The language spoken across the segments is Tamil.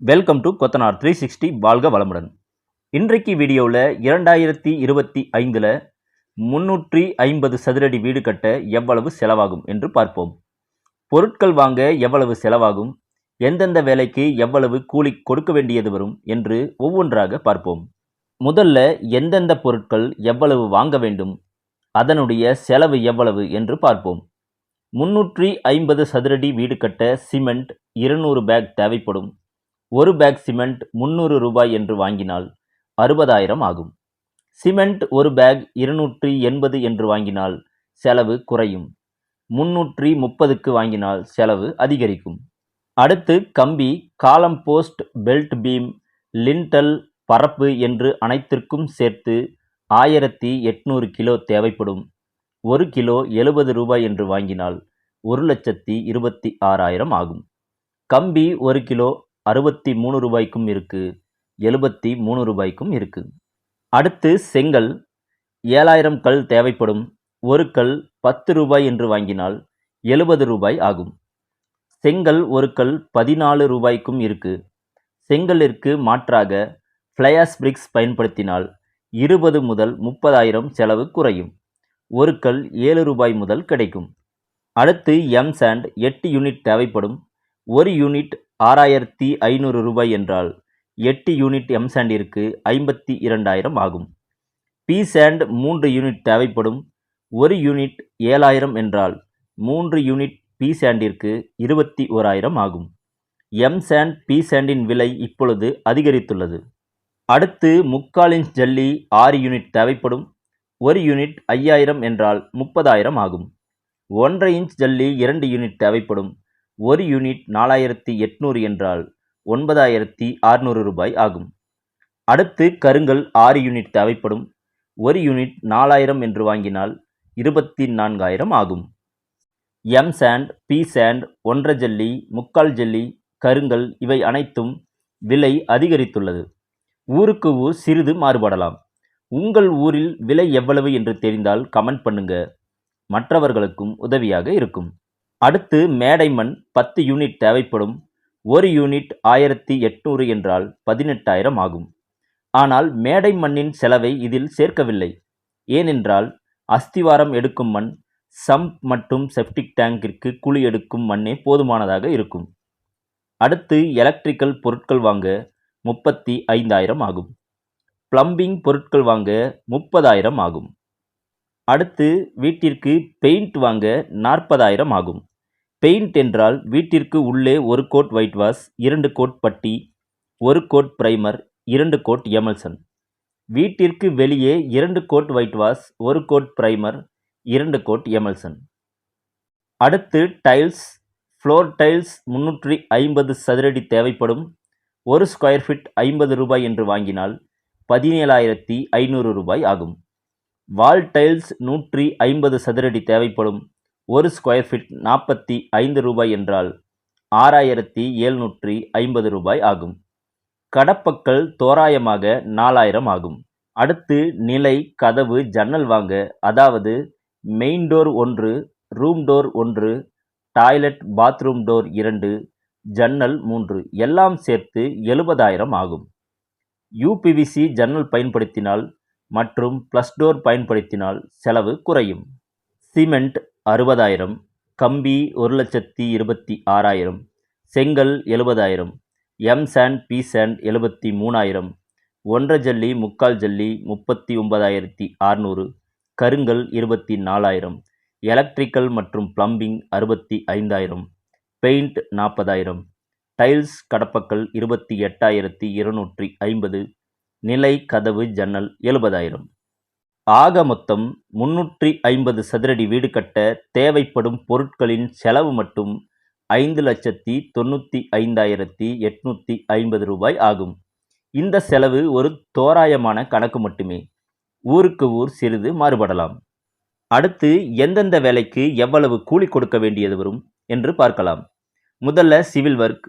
Welcome to Kothanar three sixty வாழ்க வளமுடன் இன்றைக்கு வீடியோவில் இரண்டாயிரத்தி இருபத்தி ஐந்தில் முன்னூற்றி ஐம்பது சதுரடி வீடு கட்ட எவ்வளவு செலவாகும் என்று பார்ப்போம். பொருட்கள் வாங்க எவ்வளவு செலவாகும்? எந்தெந்த வேலைக்கு எவ்வளவு கூலி கொடுக்க வேண்டியது வரும் என்று ஒவ்வொன்றாக பார்ப்போம். முதல்ல எந்தெந்த பொருட்கள் எவ்வளவு வாங்க வேண்டும்? அதனுடைய செலவு எவ்வளவு என்று பார்ப்போம். முன்னூற்றி ஐம்பது சதுரடி வீடு கட்ட சிமெண்ட் இருநூறு பேக் தேவைப்படும். ஒரு பேக் சிமெண்ட் முந்நூறு ரூபாய் என்று வாங்கினால் அறுபதாயிரம் ஆகும். சிமெண்ட் ஒரு பேக் இருநூற்றி எண்பது என்று வாங்கினால் செலவு குறையும். முன்னூற்றி முப்பதுக்கு வாங்கினால் செலவு அதிகரிக்கும். அடுத்து கம்பி காலம் போஸ்ட் பெல்ட் பீம் லிண்டல் பரப்பு என்று அனைத்திற்கும் சேர்த்து ஆயிரத்தி எட்நூறு கிலோ தேவைப்படும். ஒரு கிலோ எழுபது ரூபாய் என்று வாங்கினால் ஒரு லட்சத்தி இருபத்தி ஆறாயிரம் ஆகும். கம்பி ஒரு கிலோ அறுபத்தி மூணு ரூபாய்க்கும் இருக்குது எழுபத்தி மூணு ரூபாய்க்கும் இருக்குது அடுத்து செங்கல். ஏழாயிரம் கல் தேவைப்படும். ஒரு கல் பத்து ரூபாய் என்று வாங்கினால் எழுபது ரூபாய் ஆகும். செங்கல் ஒரு கல் பதினாலு ரூபாய்க்கும் இருக்குது செங்கலிற்கு மாற்றாக ஃப்ளையாஸ் பிரிக்ஸ் பயன்படுத்தினால் இருபது முதல் முப்பதாயிரம் செலவு குறையும். ஒரு கல் ஏழு ரூபாய் முதல் கிடைக்கும். அடுத்து எம் சாண்ட் எட்டு யூனிட் தேவைப்படும். ஒரு யூனிட் ஆறாயிரத்தி ஐநூறு ரூபாய் என்றால் எட்டு யூனிட் எம் சாண்டிற்கு ஐம்பத்தி இரண்டாயிரம் ஆகும். பி சாண்ட் மூன்று யூனிட் தேவைப்படும். ஒரு யூனிட் ஏழாயிரம் என்றால் மூன்று யூனிட் பி சாண்டிற்கு இருபத்தி ஓராயிரம் ஆகும். எம் சாண்ட் பி சாண்டின் விலை இப்பொழுது அதிகரித்துள்ளது. அடுத்து முக்கால் இன்ச் ஜல்லி ஆறு யூனிட் தேவைப்படும். ஒரு யூனிட் ஐயாயிரம் என்றால் முப்பதாயிரம் ஆகும். ஒன்றரை இன்ச் ஜல்லி இரண்டு யூனிட் தேவைப்படும். ஒரு யூனிட் நாலாயிரத்தி எட்நூறு என்றால் ஒன்பதாயிரத்தி ஆறுநூறு ரூபாய் ஆகும். அடுத்து கருங்கல் ஆறு யூனிட் தேவைப்படும். ஒரு யூனிட் நாலாயிரம் என்று வாங்கினால் இருபத்தி நான்காயிரம் ஆகும். எம் சாண்ட் பி சாண்ட் ஒன்றரை ஜல்லி முக்கால் ஜல்லி கருங்கல் இவை அனைத்தும் விலை அதிகரித்துள்ளது. ஊருக்கு ஊர் சிறிது மாறுபடலாம். உங்கள் ஊரில் விலை எவ்வளவு என்று தெரிந்தால் கமெண்ட் பண்ணுங்க. மற்றவர்களுக்கும் உதவியாக இருக்கும். அடுத்து மேடை மண் பத்து யூனிட் தேவைப்படும். ஒரு யூனிட் ஆயிரத்தி எட்நூறு என்றால் பதினெட்டாயிரம் ஆகும். ஆனால் மேடை மண்ணின் செலவை இதில் சேர்க்கவில்லை. ஏனென்றால் அஸ்திவாரம் எடுக்கும் மண் சம்ப் மற்றும் செப்டிக் டேங்கிற்கு குழி எடுக்கும் மண்ணே போதுமானதாக இருக்கும். அடுத்து எலக்ட்ரிக்கல் பொருட்கள் வாங்க முப்பத்தி ஐந்தாயிரம் ஆகும். பிளம்பிங் பொருட்கள் வாங்க முப்பதாயிரம் ஆகும். அடுத்து வீட்டிற்கு பெயிண்ட் வாங்க நாற்பதாயிரம் ஆகும். பெயிண்ட் என்றால் வீட்டிற்கு உள்ளே ஒரு கோட் ஒயிட் வாஷ் இரண்டு கோட் பட்டி ஒரு கோட் பிரைமர் இரண்டு கோட் எமல்சன் வீட்டிற்கு வெளியே இரண்டு கோட் ஒயிட் வாஷ் ஒரு கோட் பிரைமர் இரண்டு கோட் எமல்சன் அடுத்து டைல்ஸ் ஃப்ளோர் டைல்ஸ் முன்னூற்றி ஐம்பது சதுரடி தேவைப்படும். ஒரு ஸ்கொயர் ஃபீட் ஐம்பது ரூபாய் என்று வாங்கினால் பதினேழாயிரத்தி ஐநூறு ரூபாய் ஆகும். வால் டைல்ஸ் நூற்றி ஐம்பது சதுரடி தேவைப்படும். ஒரு ஸ்கொயர் ஃபீட் நாற்பத்தி ஐந்து ரூபாய் என்றால் ஆறாயிரத்தி எழுநூற்றி ஐம்பது ரூபாய் ஆகும். கடப்பக்கள் தோராயமாக நாலாயிரம் ஆகும். அடுத்து நிலை கதவு ஜன்னல் வாங்க அதாவது மெயின் டோர் ஒன்று ரூம் டோர் ஒன்று டாய்லெட் பாத்ரூம் டோர் இரண்டு ஜன்னல் மூன்று எல்லாம் சேர்த்து எழுபதாயிரம் ஆகும். யூபிவிசி ஜன்னல் பயன்படுத்தினால் மற்றும் ப்ளஸ் டோர் பயன்படுத்தினால் செலவு குறையும். சிமெண்ட் அறுபதாயிரம் கம்பி ஒரு லட்சத்தி இருபத்தி ஆறாயிரம் செங்கல் எழுபதாயிரம் எம் சாண்ட் பி சாண்ட் எழுபத்தி மூணாயிரம் ஒன்றரை ஜல்லி முக்கால் ஜல்லி முப்பத்தி ஒன்பதாயிரத்தி அறுநூறு கருங்கல் இருபத்தி நாலாயிரம் எலக்ட்ரிக்கல் மற்றும் பிளம்பிங் அறுபத்தி ஐந்தாயிரம் பெயிண்ட் நாற்பதாயிரம் டைல்ஸ் கடப்பக்கல் இருபத்தி எட்டாயிரத்தி இருநூற்றி ஐம்பது நிலை கதவு ஜன்னல் எழுபதாயிரம். ஆக மொத்தம் முன்னூற்றி ஐம்பது சதுரடி வீடு கட்ட தேவைப்படும் பொருட்களின் செலவு மட்டும் ஐந்து லட்சத்தி தொண்ணூற்றி ஐந்தாயிரத்தி எட்நூற்றி ஐம்பது ரூபாய் ஆகும். இந்த செலவு ஒரு தோராயமான கணக்கு மட்டுமே. ஊருக்கு ஊர் சிறிது மாறுபடலாம். அடுத்து எந்தெந்த வேலைக்கு எவ்வளவு கூலி கொடுக்க வேண்டியது வரும் என்று பார்க்கலாம். முதல்ல சிவில் ஒர்க்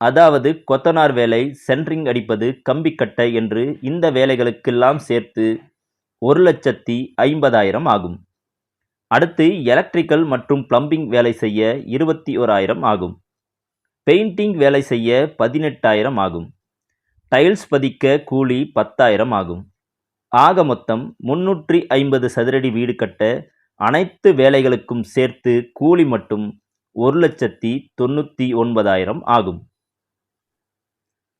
அதாவது கொத்தனார் வேலை சென்ட்ரிங் அடிப்பது கம்பி கட்டை என்று இந்த வேலைகளுக்கெல்லாம் சேர்த்து ஒரு லட்சத்தி ஐம்பதாயிரம் ஆகும். அடுத்து எலக்ட்ரிக்கல் மற்றும் பிளம்பிங் வேலை செய்ய இருபத்தி ஓராயிரம் ஆகும். பெயிண்டிங் வேலை செய்ய பதினெட்டாயிரம் ஆகும். டைல்ஸ் பதிக்க கூலி பத்தாயிரம் ஆகும். ஆக மொத்தம் முன்னூற்றி ஐம்பது சதுரடி வீடு கட்ட அனைத்து வேலைகளுக்கும் சேர்த்து கூலி மட்டும் ஒரு லட்சத்தி தொண்ணூற்றி ஒன்பதாயிரம் ஆகும்.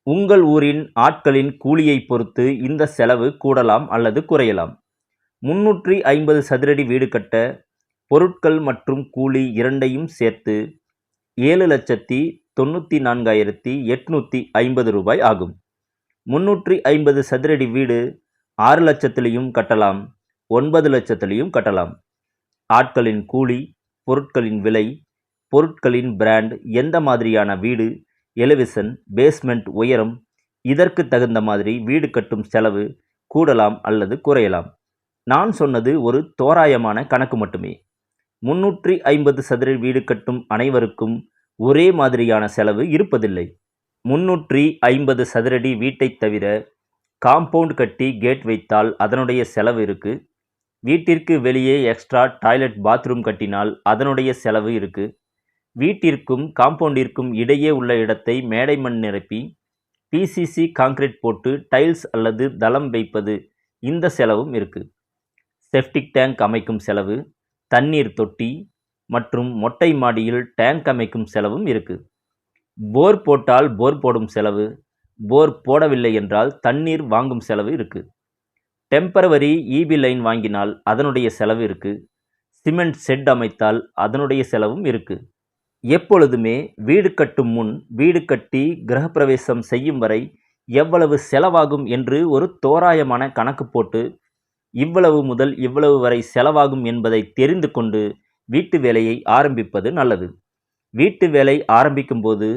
உங்கள் ஊரின் ஆட்களின் கூலியை பொறுத்து இந்த செலவு கூடலாம் அல்லது குறையலாம். முன்னூற்றி ஐம்பது சதுரடி வீடு கட்ட பொருட்கள் மற்றும் கூலி இரண்டையும் சேர்த்து ஏழு லட்சத்தி தொண்ணூற்றி நான்காயிரத்தி எட்நூற்றி ஐம்பது ரூபாய் ஆகும். முன்னூற்றி ஐம்பது சதுரடி வீடு ஆறு லட்சத்திலையும் கட்டலாம் ஒன்பது லட்சத்திலையும் கட்டலாம். ஆட்களின் கூலி பொருட்களின் விலை பொருட்களின் பிராண்ட் எந்த மாதிரியான வீடு எலிவேஷன் பேஸ்மெண்ட் உயரம் இதற்கு தகுந்த மாதிரி வீடு கட்டும் செலவு கூடலாம் அல்லது குறையலாம். நான் சொன்னது ஒரு தோராயமான கணக்கு மட்டுமே. முன்னூற்றி ஐம்பது சதுர வீடு கட்டும் அனைவருக்கும் ஒரே மாதிரியான செலவு இருப்பதில்லை. முன்னூற்றி ஐம்பது சதுரடி வீட்டைத் தவிர காம்பவுண்ட் கட்டி கேட் வைத்தால் அதனுடைய செலவு இருக்குது வீட்டிற்கு வெளியே எக்ஸ்ட்ரா டாய்லெட் பாத்ரூம் கட்டினால் அதனுடைய செலவு இருக்குது வீட்டிற்கும் காம்பவுண்டிற்கும் இடையே உள்ள இடத்தை மேடை மண் நிரப்பி பிசிசி காங்கிரீட் போட்டு டைல்ஸ் அல்லது தளம் வைப்பது இந்த செலவும் இருக்குது செப்டிக் டேங்க் அமைக்கும் செலவு தண்ணீர் தொட்டி மற்றும் மொட்டை மாடியில் டேங்க் அமைக்கும் செலவும் இருக்குது போர் போட்டால் போர் போடும் செலவு போர் போடவில்லை என்றால் தண்ணீர் வாங்கும் செலவு இருக்குது டெம்பரவரி இபி லைன் வாங்கினால் அதனுடைய செலவு இருக்குது சிமெண்ட் செட் அமைத்தால் அதனுடைய செலவும் இருக்குது எப்பொழுதுமே வீடு கட்டும் முன் வீடு கட்டி கிரகப்பிரவேசம் செய்யும் வரை எவ்வளவு செலவாகும் என்று ஒரு தோராயமான கணக்கு போட்டு இவ்வளவு முதல் இவ்வளவு வரை செலவாகும் என்பதை தெரிந்து கொண்டு வீட்டு வேலையை ஆரம்பிப்பது நல்லது. வீட்டு வேலை ஆரம்பிக்கும்போது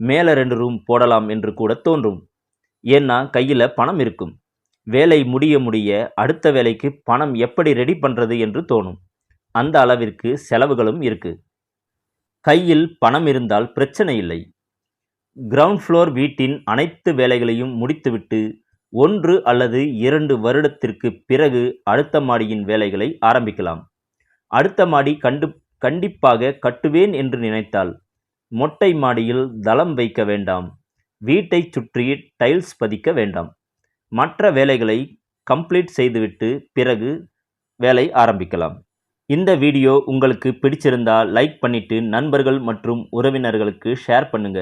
மேலே ரெண்டு ரூம் போடலாம் என்று கூட தோன்றும். ஏன்னா கையில் பணம் இருக்கும். வேலை முடிய முடிய அடுத்த வேலைக்கு பணம் எப்படி ரெடி பண்ணுறது என்று தோணும். அந்த அளவிற்கு செலவுகளும் இருக்குது கையில் பணம் இருந்தால் பிரச்சனை இல்லை. கிரவுண்ட் ஃப்ளோர் வீட்டின் அனைத்து வேலைகளையும் முடித்துவிட்டு ஒன்று அல்லது இரண்டு வருடத்திற்கு பிறகு அடுத்த மாடியின் வேலைகளை ஆரம்பிக்கலாம். அடுத்த மாடி கண்டு கண்டிப்பாக கட்டுவேன் என்று நினைத்தால் மொட்டை மாடியில் தளம் வைக்க வேண்டாம். வீட்டை சுற்றி டைல்ஸ் பதிக்க வேண்டாம். மற்ற வேலைகளை கம்ப்ளீட் செய்துவிட்டு பிறகு வேலை ஆரம்பிக்கலாம். இந்த வீடியோ உங்களுக்கு பிடிச்சிருந்தா லைக் பண்ணிட்டு நண்பர்கள் மற்றும் உறவினர்களுக்கு ஷேர் பண்ணுங்க.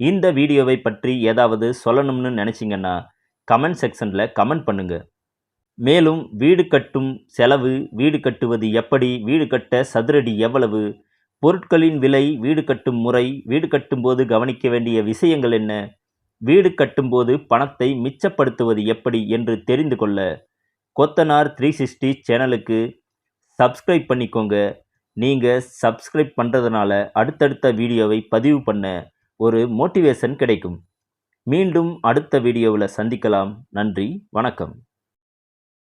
இந்த வீடியோவை பற்றி ஏதாவது சொல்லணும்னு நினச்சிங்கன்னா கமெண்ட் செக்ஷனில் கமெண்ட் பண்ணுங்க. மேலும் வீடு கட்டும் செலவு வீடு கட்டுவது எப்படி வீடு கட்ட சதுரடி எவ்வளவு பொருட்களின் விலை வீடு கட்டும் முறை வீடு கட்டும்போது கவனிக்க வேண்டிய விஷயங்கள் என்ன வீடு கட்டும்போது பணத்தை மிச்சப்படுத்துவது எப்படி என்று தெரிந்து கொள்ள கொத்தனார் த்ரீ சிக்ஸ்டி சேனலுக்கு சப்ஸ்கிரைப் பண்ணிக்கோங்க. நீங்கள் சப்ஸ்கிரைப் பண்ணுறதுனால அடுத்தடுத்த வீடியோவை பதிவு பண்ண ஒரு மோட்டிவேஷன் கிடைக்கும். மீண்டும் அடுத்த வீடியோவில் சந்திக்கலாம். நன்றி. வணக்கம்.